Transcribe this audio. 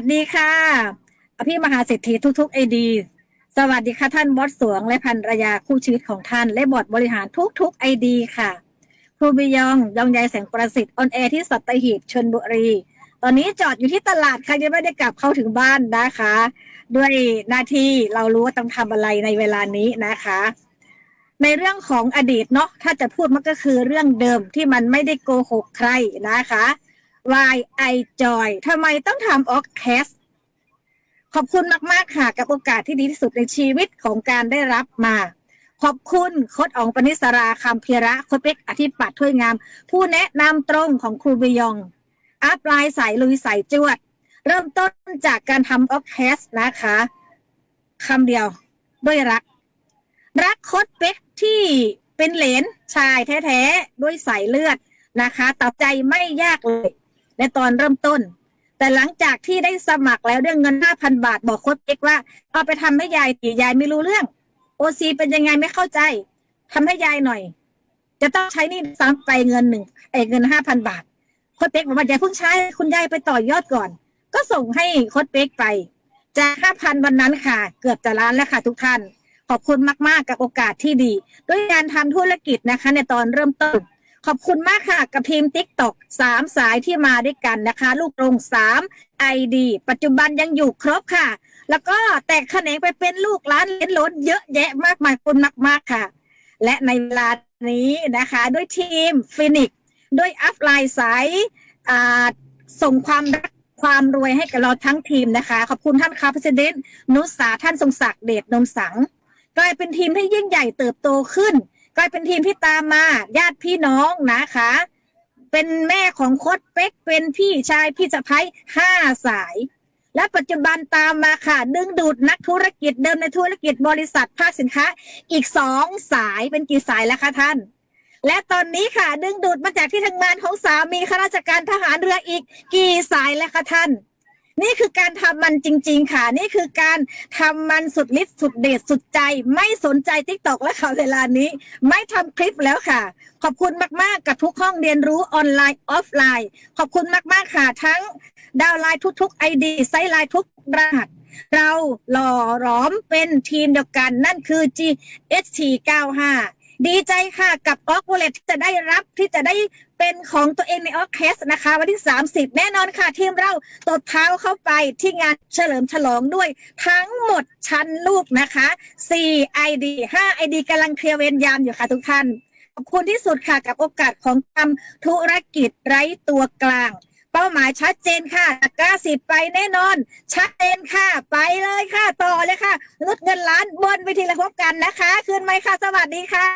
สดีค่ะอภิมหาเศรษฐีทุกๆไอดี สวัสดีค่ะท่านบอสสวงและภรรยาคู่ชีวิตของท่าน และบอร์ดบริหารทุกๆไอดีค่ะครูบิยองยองใยแสงประสิทธิ์ออนแอร์ที่สัตหีบชนบุรี ตอนนี้จอดอยู่ที่ตลาดค่ะยังไม่ได้กลับเข้าถึงบ้านนะคะ ด้วยหน้าที่เรารู้ว่าต้องทำอะไรในเวลานี้นะคะ ในเรื่องของอดีตเนาะถ้าจะพูดมันก็คือเรื่องเดิมที่มันไม่ได้โกหกใครนะคะ Why I Joy ทำไมต้องทำออกแคสขอบคุณมาก ๆ ค่ะ กับโอกาสที่ดีที่สุดในชีวิตของการได้รับมา ขอบคุณโคดอองปณิสราคำเพียระโคดเป็กอธิปัตย์ถ้วยงาม ผู้แนะนำตรงของครูบยอง อัพไลน์สายลุยสายจวด เริ่มต้นจากการทำออกแคสนะคะคำเดียวด้วยรัก รักโคดเป็กที่เป็นเหลนชายแท้ ๆ ด้วยสายเลือดนะคะตัดใจไม่ยากเลย ในตอนเริ่มต้น แต่หลังจากที่ได้สมัครแล้วเรื่องเงิน5,000บาทบอกโค้ชเอกว่า เอาไปทำให้ยายตียายไม่รู้เรื่องโอซีเป็นยังไงไม่เข้าใจทำให้ยายหน่อย จะต้องใช้นี่ซ้ำไปเงินหนึ่งไอ้เงิน5,000บาทโค้ชเป๊กบอกว่าอย่าเพิ่งใช้คุณยายไปต่อยอดก่อน ก็ส่งให้โค้ชเป๊กไปจาก5,000วันนั้นค่ะ เกือบจะล้านแล้วค่ะทุกท่านขอบคุณมาก ๆ กับโอกาสที่ดี ด้วยการทำธุรกิจนะคะ ในตอนเริ่มต้น ขอบคุณมากค่ะกับทีม t ิ k t o k สามสายที่มาด้วยกันนะคะ ลูกลงสามไอดีปัจจุบันยังอยู่ครบค่ะ แล้วก็แตกแขนงไปเป็นลูกล้านเลนล้นเยอะแยะมากมายคนมากๆค่ะ และในเวลานี้นะคะ ด้วยทีมฟินิกด้วยอัพไลน์สายส่งความรักความรวยให้กับเราทั้งทีมนะคะ ขอบคุณท่านคาประธานนุสาท่านทรงศักดิ์เดชนมสังกลายเป็นทีมที่ยิ่งใหญ่เติบโตขึ้น กลายเป็นทีมที่ตามมา ญาติพี่น้องนะคะ เป็นแม่ของโคดเป็กเป็นพี่ชายพี่สะพ้ายห้าสาย และปัจจุบันตามมาค่ะ ดึงดูดนักธุรกิจเดิมในธุรกิจบริษัทภาคสินค้า อีกสองสายเป็นกี่สายแล้วคะท่าน และตอนนี้ค่ะ ดึงดูดมาจากที่ทำงานของสามีข้าราชการทหารเรืออีก กี่สายแล้วคะท่าน นี่คือการทำมันจริง ๆ ค่ะ นี่คือการทำมันสุดฤทธิ์สุดเดชสุดใจ ไม่สนใจทิกตอกแล้วค่ะเวลานี้ ไม่ทำคลิปแล้วค่ะ ขอบคุณมากๆกับทุกห้องเรียนรู้ออนไลน์ออฟไลน์ ขอบคุณมากๆค่ะ ทั้งดาวไลน์ทุกๆไอดีไซไลน์ทุกรหัสเราหล่อหลอมเป็นทีมเดียวกันนั่นคือ GST 95 ดีใจค่ะกับออกวอลเล็ตที่จะได้รับที่จะได้เป็นของตัวเองในออเคสนะคะ วันที่ 30 แน่นอนค่ะ ทีมเราตบเท้าเข้าไปที่งานเฉลิมฉลองด้วยทั้งหมดชั้นลูกนะคะ 4 ID 5 ID กำลังเคลียร์เวรยามอยู่ค่ะทุกท่าน ขอบคุณที่สุดค่ะกับโอกาสของทำธุรกิจไร้ตัวกลางเป้าหมายชัดเจนค่ะตะกร้าสิบไปแน่นอน ชัดเจนค่ะ ไปเลยค่ะ ต่อเลยค่ะลดเงินล้านบนเวทีละพบกันนะคะ คืนไหมค่ะ สวัสดีค่ะ